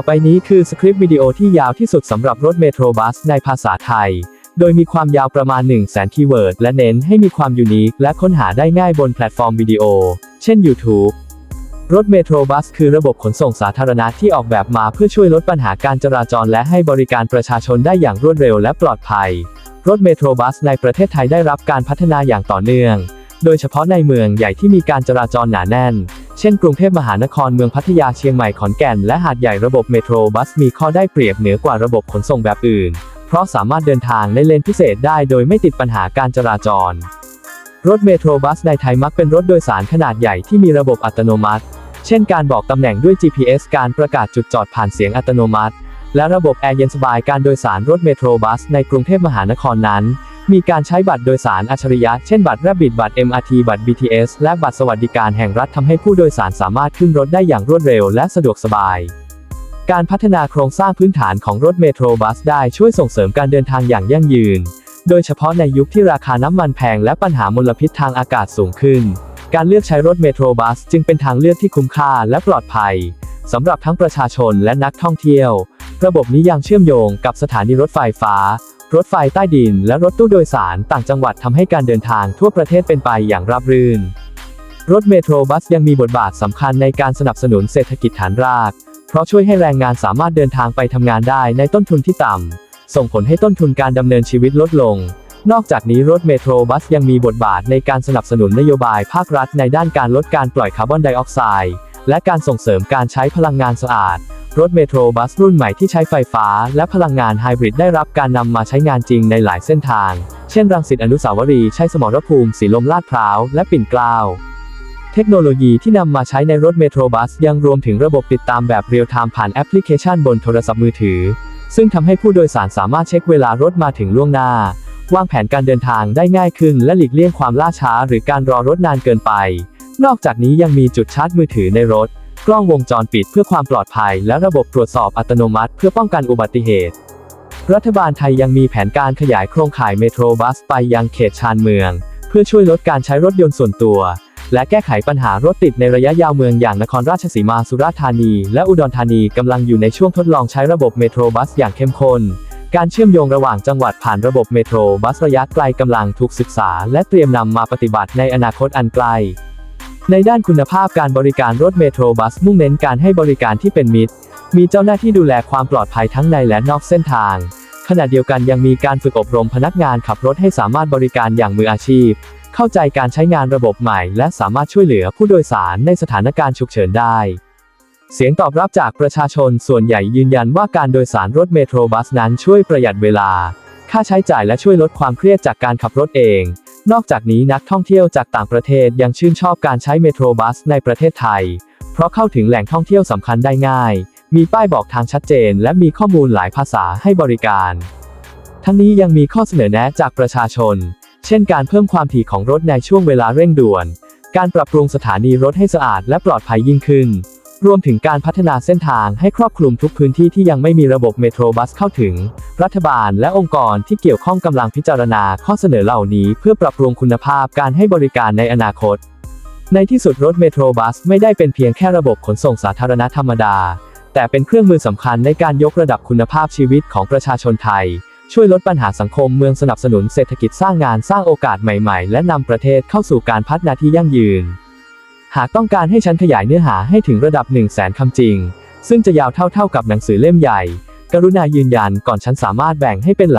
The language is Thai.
ต่อไปนี้คือสคริปต์วิดีโอที่ยาวที่สุดสำหรับรถเมโทรบัสในภาษาไทย โดยมีความยาวประมาณ 1 0 0 0 0แสนคีย์เวิร์ด และเน้นให้มีความยูนิคและค้นหาได้ง่ายบนแพลตฟอร์มวิดีโอ เช่น YouTube รถเมโทรบัสคือระบบขนส่งสาธารณะที่ออกแบบมาเพื่อช่วยลดปัญหาการจราจรและให้บริการประชาชนได้อย่างรวดเร็วและปลอดภัย รถเมโทรบัสในประเทศไทยได้รับการพัฒนาอย่างต่อเนื่อง โดยเฉพาะในเมืองใหญ่ที่มีการจราจรหนาแน่น เช่นกรุงเทพมหานครเมืองพัทยาเชียงใหม่ขอนแก่นและหาดใหญ่ระบบเมโทรบัสมีข้อได้เปรียบเหนือกว่าระบบขนส่งแบบอื่น เพราะสามารถเดินทางในเลนพิเศษได้โดยไม่ติดปัญหาการจราจร รถเมโทรบัสในไทยมักเป็นรถโดยสารขนาดใหญ่ที่มีระบบอัตโนมัติ เช่นการบอกตำแหน่งด้วย GPS การประกาศจุดจอดผ่านเสียงอัตโนมัติ และระบบแอร์เย็นสบายการโดยสารรถเมโทรบัสในกรุงเทพมหานครนั้น มีการใช้บัตรโดยสารอัจฉริยะ เช่นบัตรแรบิดบัตร MRT บัตร BTS และบัตรสวัสดิการแห่งรัฐทำให้ผู้โดยสารสามารถขึ้นรถได้อย่างรวดเร็วและสะดวกสบาย การพัฒนาโครงสร้างพื้นฐานของรถเมโทรบัสได้ช่วยส่งเสริมการเดินทางอย่างยั่งยืน โดยเฉพาะในยุคที่ราคาน้ำมันแพงและปัญหามลพิษทางอากาศสูงขึ้น การเลือกใช้รถเมโทรบัสจึงเป็นทางเลือกที่คุ้มค่าและปลอดภัยสำหรับทั้งประชาชนและนักท่องเที่ยว ระบบนี้ยังเชื่อมโยงกับสถานีรถไฟฟ้า รถไฟใต้ดินและรถตู้โดยสารต่างจังหวัดทำให้การเดินทางทั่วประเทศเป็นไปอย่างราบรื่น รถเมโทรบัสยังมีบทบาทสำคัญในการสนับสนุนเศรษฐกิจฐานราก เพราะช่วยให้แรงงานสามารถเดินทางไปทำงานได้ในต้นทุนที่ต่ำ ส่งผลให้ต้นทุนการดำเนินชีวิตลดลง นอกจากนี้รถเมโทรบัสยังมีบทบาทในการสนับสนุนนโยบายภาครัฐในด้านการลดการปล่อยคาร์บอนไดออกไซด์และการส่งเสริมการใช้พลังงานสะอาด รถเมโทรบัสรุ่นใหม่ที่ใช้ไฟฟ้าและพลังงานไฮบริดได้รับการนำมาใช้งานจริงในหลายเส้นทาง เช่น รังสิตอนุสาวรีย์ชัยสมรภูมิสีลมลาดพร้าว และปิ่นเกล้า เทคโนโลยีที่นำมาใช้ในรถเมโทรบัส ยังรวมถึงระบบติดตามแบบเรียลไทม์ผ่านแอปพลิเคชันบนโทรศัพท์มือถือ ซึ่งทำให้ผู้โดยสารสามารถเช็คเวลารถมาถึงล่วงหน้า วางแผนการเดินทางได้ง่ายขึ้น และหลีกเลี่ยงความล่าช้า หรือการรอรถนานเกินไป นอกจากนี้ยังมีจุดชาร์จมือถือในรถ กล้องวงจรปิดเพื่อความปลอดภัย และระบบตรวจสอบอัตโนมัติ เพื่อป้องกันอุบัติเหตุ รัฐบาลไทยยังมีแผนการขยายโครงข่ายเมโทรบัสไปยังเขตชานเมือง เพื่อช่วยลดการใช้รถยนต์ส่วนตัว และแก้ไขปัญหารถติดในระยะยาวเมืองอย่างนครราชสีมาสุราษฎร์ธานี และอุดรธานีกำลังอยู่ในช่วงทดลองใช้ระบบเมโทรบัสอย่างเข้มข้นการเชื่อมโยงระหว่างจังหวัดผ่านระบบเมโทรบัสระยะไกลกำลังถูกศึกษา และเตรียมนำมาปฏิบัติในอนาคตอันไกล ในด้านคุณภาพการบริการรถเมโทรบัสมุ่งเน้นการให้บริการที่เป็นมิตร มีเจ้าหน้าที่ดูแลความปลอดภัยทั้งในและนอกเส้นทาง ขณะเดียวกันยังมีการฝึกอบรมพนักงานขับรถให้สามารถบริการอย่างมืออาชีพ เข้าใจการใช้งานระบบใหม่ และสามารถช่วยเหลือผู้โดยสารในสถานการณ์ฉุกเฉินได้ เสียงตอบรับจากประชาชนส่วนใหญ่ยืนยันว่าการโดยสารรถเมโทรบัสนั้นช่วยประหยัดเวลา ค่าใช้จ่ายและช่วยลดความเครียดจากการขับรถเอง นอกจากนี้นักท่องเที่ยวจากต่างประเทศยังชื่นชอบการใช้เมโทรบัสในประเทศไทย เพราะเข้าถึงแหล่งท่องเที่ยวสำคัญได้ง่าย มีป้ายบอกทางชัดเจน และมีข้อมูลหลายภาษาให้บริการ ทั้งนี้ยังมีข้อเสนอแนะจากประชาชน เช่นการเพิ่มความถี่ของรถในช่วงเวลาเร่งด่วน การปรับปรุงสถานีรถให้สะอาดและปลอดภัยยิ่งขึ้น รวมถึงการพัฒนาเส้นทางให้ครอบคลุมทุกพื้นที่ที่ยังไม่มีระบบเมโทรบัสเข้าถึง รัฐบาลและองค์กรที่เกี่ยวข้องกำลังพิจารณาข้อเสนอเหล่านี้เพื่อปรับปรุงคุณภาพการให้บริการในอนาคต ในที่สุดรถเมโทรบัสไม่ได้เป็นเพียงแค่ระบบขนส่งสาธารณะธรรมดา แต่เป็นเครื่องมือสำคัญในการยกระดับคุณภาพชีวิตของประชาชนไทย ช่วยลดปัญหาสังคมเมืองสนับสนุนเศรษฐกิจสร้างงานสร้างโอกาสใหม่ ๆ และนำประเทศเข้าสู่การพัฒนาที่ยั่งยืน หากต้องการให้ฉันขยายเนื้อหาให้ถึงระดับ 1 0 0 0 0แสนคำจริง ซึ่งจะยาวเท่าๆกับหนังสือเล่มใหญ่ กรุณายืนยันก่อนฉันสามารถแบ่งให้เป็น